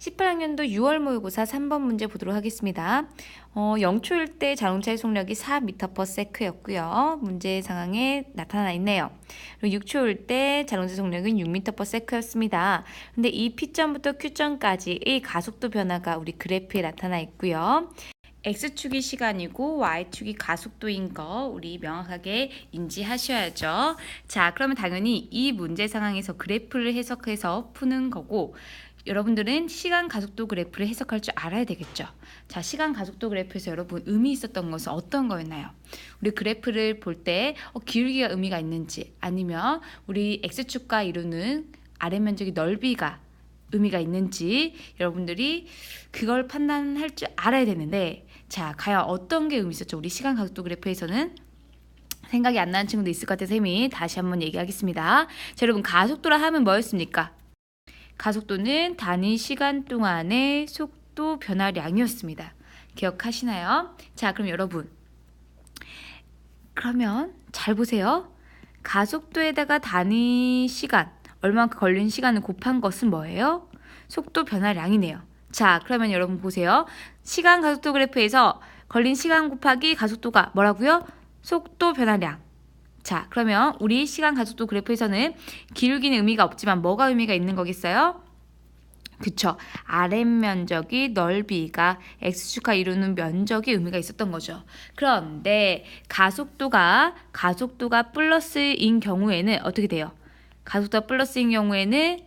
18학년도 6월 모의고사 3번 문제 보도록 하겠습니다. 어, 0초일 때 자동차의 속력이 4m/s였고요. 문제 상황에 나타나 있네요. 그리고 6초일 때 자동차 속력은 6m/s였습니다. 근데 이 P점부터 Q점까지의 가속도 변화가 우리 그래프에 나타나 있고요. X축이 시간이고 Y축이 가속도인 거 우리 명확하게 인지하셔야죠. 자, 그러면 당연히 이 문제 상황에서 그래프를 해석해서 푸는 거고 여러분들은 시간 가속도 그래프를 해석할 줄 알아야 되겠죠. 자, 시간 가속도 그래프에서 여러분 의미 있었던 것은 어떤 거였나요? 우리 그래프를 볼때 어, 기울기가 의미가 있는지 아니면 우리 X축과 이루는 아래 면적의 넓이가 의미가 있는지 여러분들이 그걸 판단할 줄 알아야 되는데 자 과연 어떤 게 의미 있었죠? 우리 시간 가속도 그래프에서는 생각이 안 나는 친구도 있을 것 같아서 쌤이 다시 한번 얘기하겠습니다. 자 여러분 가속도라 하면 뭐였습니까? 가속도는 단위 시간 동안의 속도 변화량이었습니다. 기억하시나요? 자 그럼 여러분 그러면 잘 보세요. 가속도에다가 단위 시간 얼마만큼 걸린 시간을 곱한 것은 뭐예요? 속도 변화량이네요. 자, 그러면 여러분 보세요. 시간 가속도 그래프에서 걸린 시간 곱하기 가속도가 뭐라고요? 속도 변화량. 자, 그러면 우리 시간 가속도 그래프에서는 기울기는 의미가 없지만 뭐가 의미가 있는 거겠어요? 그쵸. 아랫면적이 넓이가 x축과 이루는 면적이 의미가 있었던 거죠. 그런데 가속도가 가속도가 플러스인 경우에는 어떻게 돼요? 가속도가 플러스인 경우에는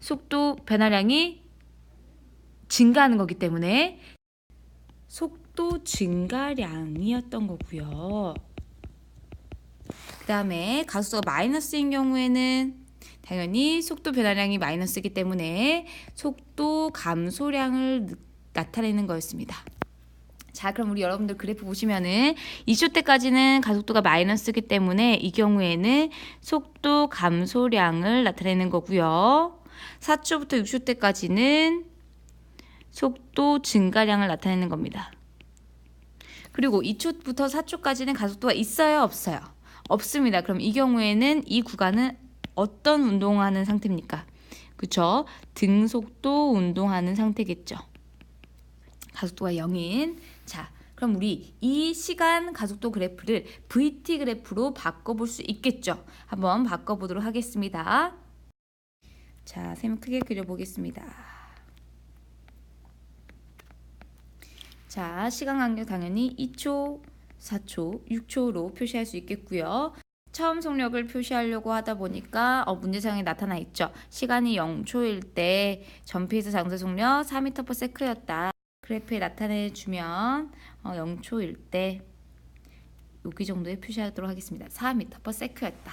속도 변화량이 증가하는 거기 때문에 속도 증가량이었던 거고요. 그 다음에 가속도가 마이너스인 경우에는 당연히 속도 변화량이 마이너스이기 때문에 속도 감소량을 나타내는 거였습니다. 자, 그럼 우리 여러분들 그래프 보시면은 2초 때까지는 가속도가 마이너스이기 때문에 이 경우에는 속도 감소량을 나타내는 거고요. 4초부터 6초 때까지는 속도 증가량을 나타내는 겁니다. 그리고 2초부터 4초까지는 가속도가 있어요, 없어요? 없습니다. 그럼 이 경우에는 이 구간은 어떤 운동하는 상태입니까? 그쵸? 등속도 운동하는 상태겠죠. 가속도가 0인. 자, 그럼 우리 이 시간 가속도 그래프를 VT 그래프로 바꿔볼 수 있겠죠? 한번 바꿔보도록 하겠습니다. 자, 셈 크게 그려보겠습니다. 자, 시간 간격 당연히 2초, 4초, 6초로 표시할 수 있겠고요. 처음 속력을 표시하려고 하다 보니까 어, 문제상에 나타나 있죠. 시간이 0초일 때 전피에서 장사 속력 4m/s였다. 그래프에 나타내 주면 어, 0초일 때 여기 정도에 표시하도록 하겠습니다. 4m/s였다.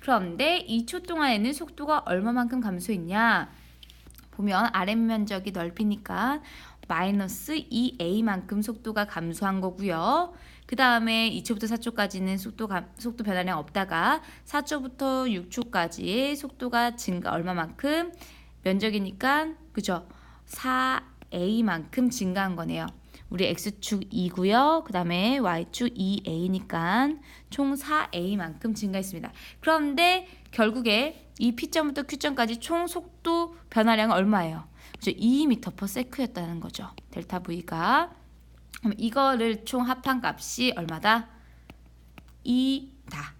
그런데 2초 동안에는 속도가 얼마만큼 감소했냐? 보면 아랫 면적이 넓이니까 마이너스 2a만큼 속도가 감소한 거고요. 그 다음에 2초부터 4초까지는 속도, 감, 속도 변화량 없다가 4초부터 6초까지의 속도가 증가 얼마만큼 면적이니까 그죠? 4a만큼 증가한 거네요. 우리 x축 2고요. 그 다음에 y축 2a니까 총 4a만큼 증가했습니다. 그런데 결국에 이 P점부터 Q점까지 총 속도 변화량은 얼마예요? 그죠? 2m/s였다는 거죠. 델타 V가. 그럼 이거를 총 합한 값이 얼마다? 2다.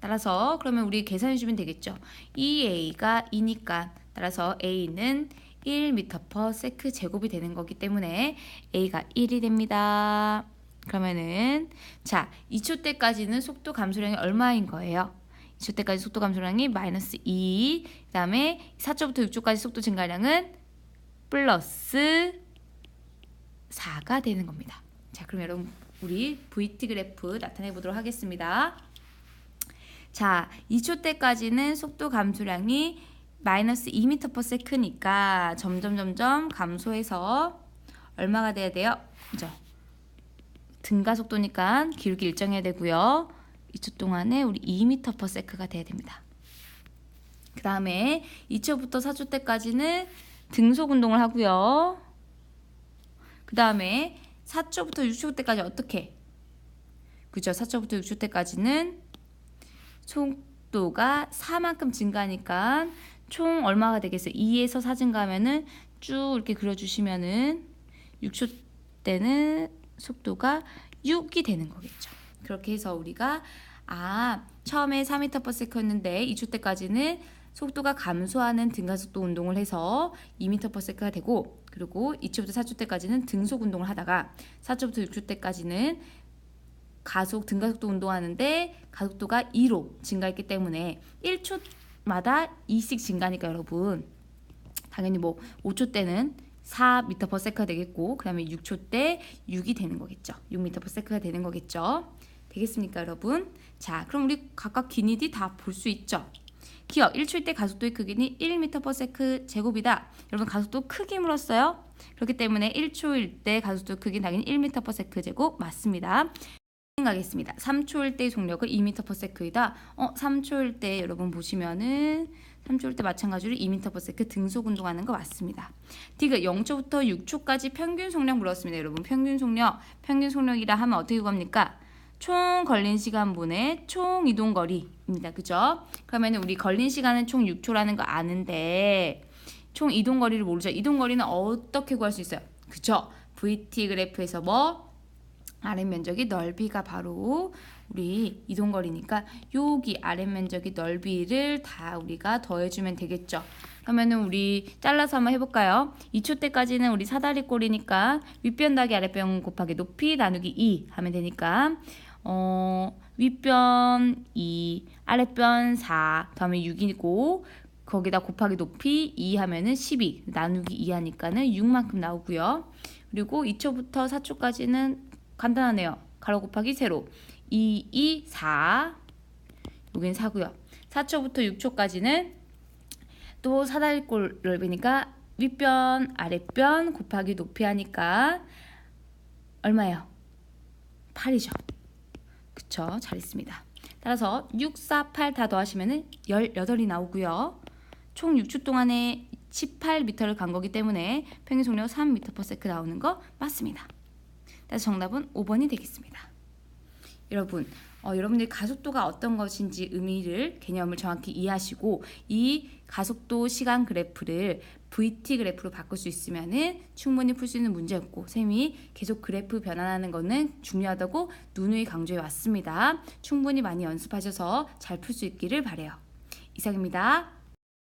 따라서 그러면 우리 계산해 주면 되겠죠. 2a가 2니까 따라서 a는 1m/s 제곱이 되는 거기 때문에 a가 1이 됩니다. 그러면은 자 2초 때까지는 속도 감소량이 얼마인 거예요? 2초 때까지 속도 감소량이 마이너스 2 그 다음에 4초부터 6초까지 속도 증가량은 플러스 4가 되는 겁니다. 자 그럼 여러분 우리 VT 그래프 나타내 보도록 하겠습니다. 자 2초 때까지는 속도 감소량이 마이너스 2m/s니까 점점 점점 감소해서 얼마가 돼야 돼요? 그죠? 등가 속도니까 기울기 일정해야 되고요. 2초 동안에 우리 2m/s가 돼야 됩니다. 그 다음에 2초부터 4초 때까지는 등속 운동을 하고요. 그 다음에 4초부터 6초 때까지 어떻게? 그죠? 4초부터 6초 때까지는 속도가 4만큼 증가하니까 총 얼마가 되겠어요? 2에서 4 증가하면은 쭉 이렇게 그려주시면은 6초 때는 속도가 6이 되는 거겠죠. 그렇게 해서 우리가 아 처음에 4m/s였는데 2초 때까지는 속도가 감소하는 등가속도 운동을 해서 2m/s가 되고 그리고 2초부터 4초 때까지는 등속 운동을 하다가 4초부터 6초 때까지는 가속 등가속도 운동하는데 가속도가 2로 증가했기 때문에 1초마다 2씩 증가하니까 여러분 당연히 뭐 5초 때는 4m/s가 되겠고 그다음에 6초 때 6이 되는 거겠죠. 6m/s가 되는 거겠죠. 되겠습니까, 여러분? 자, 그럼 우리 각각 기니디 다 볼 수 있죠. 기억 1초일 때 가속도의 크기는 1m/s 제곱이다. 여러분 가속도 크기 물었어요. 그렇기 때문에 1초일 때 가속도 크기는 당연히 1m/s 제곱 맞습니다. 가겠습니다. 3초일 때의 속력은 2m/s이다. 어, 3초일 때 여러분 보시면은 3초일 때 마찬가지로 2m/s 등속 운동하는 거 맞습니다. 디귿 0초부터 6초까지 평균 속력 물었습니다. 여러분 평균 속력, 평균 속력이라 하면 어떻게 구합니까? 총 걸린 시간분의 총 이동 거리입니다. 그죠? 그러면 우리 걸린 시간은 총 6초라는 거 아는데 총 이동 거리를 모르죠. 이동 거리는 어떻게 구할 수 있어요? 그죠? VT 그래프에서 뭐 아랫 면적이 넓이가 바로 우리 이동 거리니까 여기 아랫 면적이 넓이를 다 우리가 더해주면 되겠죠. 그러면은 우리 잘라서 한번 해볼까요? 2초 때까지는 우리 사다리 꼴이니까 윗변 더하기 아랫변 곱하기 높이 나누기 2 하면 되니까 어 윗변 2 아랫변 4 다음에 6이고 거기다 곱하기 높이 2 하면은 12 나누기 2 하니까는 6만큼 나오고요. 그리고 2초부터 4초까지는 간단하네요. 가로 곱하기 세로 2, 2, 4 여긴 4고요. 4초부터 6초까지는 또 사다리꼴 넓이니까 윗변, 아랫변 곱하기 높이 하니까 얼마예요? 8이죠. 그쵸? 잘했습니다. 따라서 6, 4, 8 다 더하시면은 18이 나오고요. 총 6초 동안에 18m를 간 거기 때문에 평균 속력 3m/s 나오는 거 맞습니다. 따라서 정답은 5번이 되겠습니다. 여러분, 어, 여러분들이 가속도가 어떤 것인지 의미를 개념을 정확히 이해하시고 이 가속도 시간 그래프를 VT 그래프로 바꿀 수 있으면은 충분히 풀 수 있는 문제였고 쌤이 계속 그래프 변환하는 거는 중요하다고 누누이 강조해 왔습니다. 충분히 많이 연습하셔서 잘 풀 수 있기를 바래요. 이상입니다.